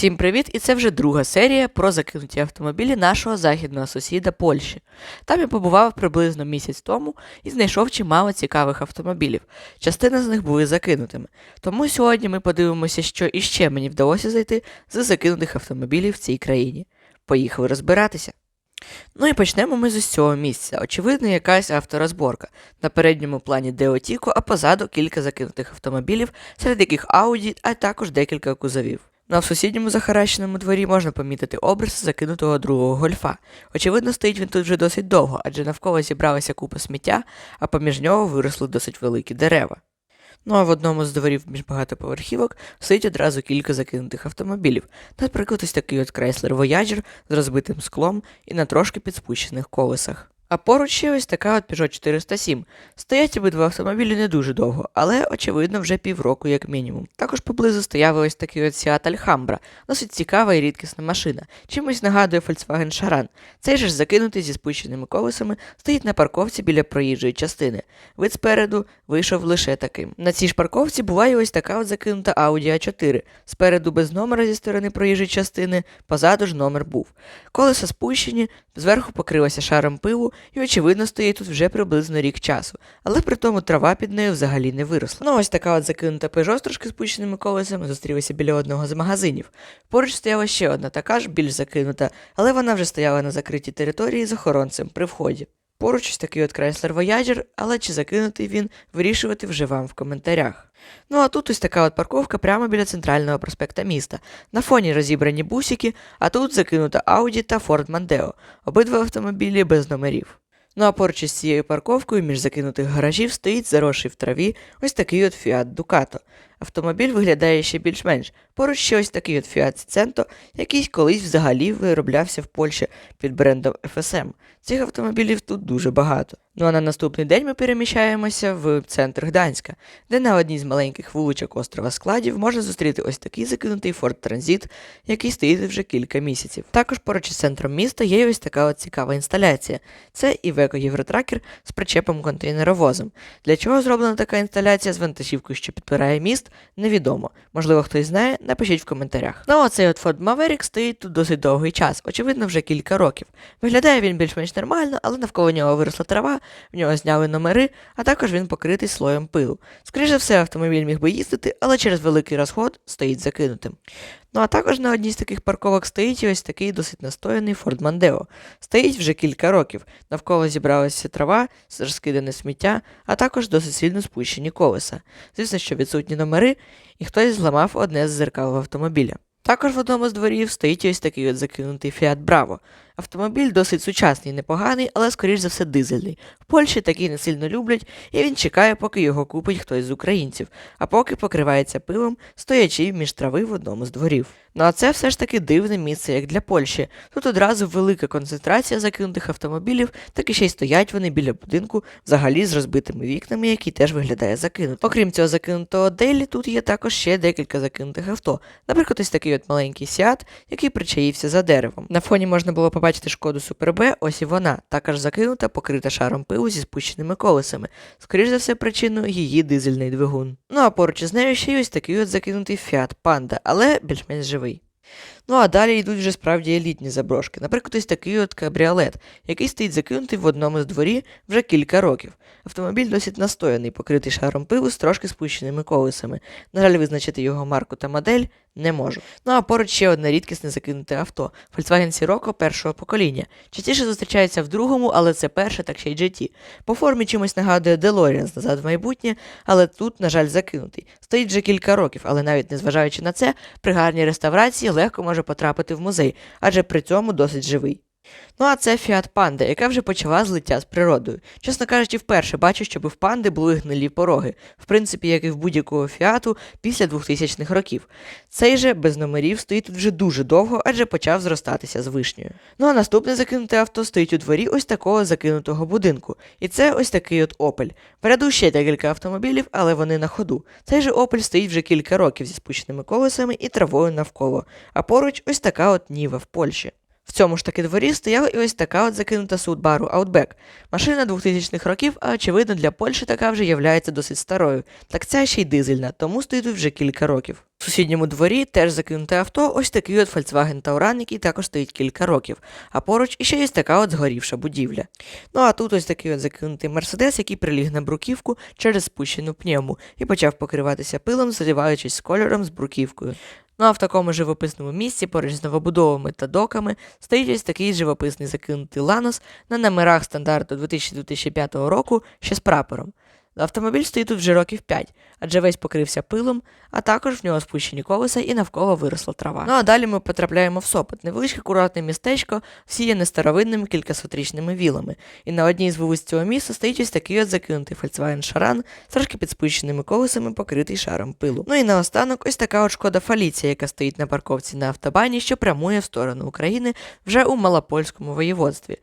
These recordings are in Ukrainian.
Всім привіт! І це вже друга серія про закинуті автомобілі нашого західного сусіда Польщі. Там я побував приблизно місяць тому і знайшов чимало цікавих автомобілів. Частина з них були закинутими. Тому сьогодні ми подивимося, що іще мені вдалося зайти з закинутих автомобілів в цій країні. Поїхали розбиратися. Ну і почнемо ми з ось цього місця. Очевидно, якась авторозборка. На передньому плані Деотіко, а позаду кілька закинутих автомобілів, серед яких Audi, а також декілька кузовів. А в сусідньому захаращеному дворі можна помітити образ закинутого другого гольфа. Очевидно, стоїть він тут вже досить довго, адже навколо зібралася купа сміття, а поміж нього виросли досить великі дерева. Ну а в одному з дворів між багатоповерхівок стоїть одразу кілька закинутих автомобілів, наприклад, ось такий от Chrysler Voyager з розбитим склом і на трошки підспущених колесах. А поруч ще ось така от Peugeot 407. Стоять обидва автомобілі не дуже довго, але, очевидно, вже півроку як мінімум. Також поблизу стояв ось такий от Seat Alhambra, досить цікава і рідкісна машина. Чимось нагадує Volkswagen Charan. Цей же ж закинутий зі спущеними колесами стоїть на парковці біля проїжджої частини. Вид спереду вийшов лише таким. На цій ж парковці буває ось така от закинута Audi A4. Спереду без номера зі сторони проїжджої частини, позаду ж номер був. Колеса спущені, зверху покрилося шаром пилу і, очевидно, стоїть тут вже приблизно рік часу, але при тому трава під нею взагалі не виросла. Ну ось така от закинута пежо з трошки спущеними колесами зустрілася біля одного з магазинів. Поруч стояла ще одна така ж, більш закинута, але вона вже стояла на закритій території з охоронцем при вході. Поруч ось такий от Chrysler Voyager, але чи закинутий він, вирішувати вже вам в коментарях. Ну а тут ось така от парковка прямо біля центрального проспекта міста. На фоні розібрані бусики, а тут закинута Audi та Ford Mondeo, обидва автомобілі без номерів. Ну а поруч із цією парковкою між закинутих гаражів стоїть заросший в траві ось такий от Fiat Ducato. Автомобіль виглядає ще більш-менш. Поруч ще ось такий от Fiat Cento, який колись взагалі вироблявся в Польщі під брендом FSM. Цих автомобілів тут дуже багато. Ну а на наступний день ми переміщаємося в центр Гданська, де на одній з маленьких вуличок острова складів можна зустріти ось такий закинутий Ford Transit, який стоїть вже кілька місяців. Також поруч із центром міста є ось така от цікава інсталяція. Це Iveco Євротракер з причепом контейнеровозом. Для чого зроблена така інсталяція з вантажівкою, що підпирає міст, невідомо. Можливо, хтось знає, напишіть в коментарях. Ну а цей от Ford Maverick стоїть тут досить довгий час, очевидно, вже кілька років. Виглядає він більш-менш нормально, але навколо нього виросла трава, в нього зняли номери, а також він покритий слоєм пилу. Скоріше все, автомобіль міг би їздити, але через великий розход стоїть закинутим. Ну а також на одній з таких парковок стоїть ось такий досить настояний Ford Mondeo. Стоїть вже кілька років. Навколо зібралася трава, розкидане сміття, а також досить сильно спущені колеса. Звісно, що відсутні номери, і хтось зламав одне з зеркал автомобіля. Також в одному з дворів стоїть ось такий от закинутий Fiat Bravo. Автомобіль досить сучасний, непоганий, але, скоріш за все, дизельний. В Польщі такий не сильно люблять, і він чекає, поки його купить хтось з українців, а поки покривається пилом, стоячи між трави в одному з дворів. Ну а це все ж таки дивне місце, як для Польщі. Тут одразу велика концентрація закинутих автомобілів, так і ще й стоять вони біля будинку, взагалі з розбитими вікнами, який теж виглядає закинутим. Окрім цього закинутого Делі, тут є також ще декілька закинутих авто. Наприклад, ось такий от маленький Сіат, який причаївся за деревом. На фоні можна було побачити шкоду Супер Б, ось і вона, також закинута, покрита шаром пилу зі спущеними колесами. Скоріш за все, причиною її дизельний двигун. Ну а поруч із нею ще й ось такий от закинутий фіат панда, але більш-менш живий. Ну а далі йдуть вже справді елітні заброшки. Наприклад, ось такий от кабріолет, який стоїть закинутий в одному з дворі вже кілька років. Автомобіль досить настояний, покритий шаром пиву з трошки спущеними колесами. На жаль, визначити його марку та модель не можу. Ну а поруч ще одне рідкісне закинуте авто Volkswagen Sirocco першого покоління. Частіше зустрічається в другому, але це перше, так ще й GT. По формі чимось нагадує DeLorean назад в майбутнє, але тут, на жаль, закинутий. Стоїть вже кілька років, але навіть незважаючи на це, при гарній реставрації легко може потрапити в музей, адже при цьому досить живий. Ну а це Fiat Panda, яка вже почала злиття з природою. Чесно кажучи, вперше бачу, щоб в панди були гнилі пороги, в принципі, як і в будь-якого фіату після 2000-х років. Цей же без номерів стоїть тут вже дуже довго, адже почав зростатися з вишнею. Ну а наступне закинуте авто стоїть у дворі ось такого закинутого будинку. І це ось такий от Opel. В ще декілька автомобілів, але вони на ходу. Цей же Opel стоїть вже кілька років зі спущеними колесами і травою навколо. А поруч ось така от Ніва в Польщі. В цьому ж таки дворі стояла і ось така от закинута судбару Outback. Машина 2000-х років, а очевидно для Польщі така вже являється досить старою. Так ця ще й дизельна, тому стоїть вже кілька років. В сусідньому дворі теж закинуте авто, ось такий от Volkswagen Tauran, який також стоїть кілька років. А поруч іще є така от згорівша будівля. Ну а тут ось такий от закинутий Мерседес, який приліг на бруківку через спущену пневму і почав покриватися пилом, заливаючись з кольором з бруківкою. Ну а в такому живописному місці, поруч з новобудовами та доками, стоїть ось такий живописний закинутий ланос на номерах стандарту 2000-2005 року ще з прапором. Автомобіль стоїть тут вже років 5, адже весь покрився пилом, а також в нього спущені колеса і навколо виросла трава. Ну а далі ми потрапляємо в Сопот, невеличке курортне містечко, всіяне старовинними кількасотрічними вілами. І на одній з вулиць цього міста стоїть ось такий от закинутий Volkswagen Шаран, з трошки під спущеними колесами, покритий шаром пилу. Ну і наостанок ось така от шкода Фаліція, яка стоїть на парковці на автобані, що прямує в сторону України вже у Малопольському воєводстві.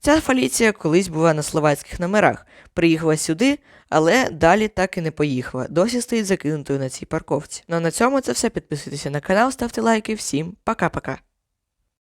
Ця Фаліція колись була на словацьких номерах, приїхала сюди, але далі так і не поїхала. Досі стоїть закинутою на цій парковці. Ну а на цьому це все. Підписуйтеся на канал, ставте лайки. Всім пока-пока.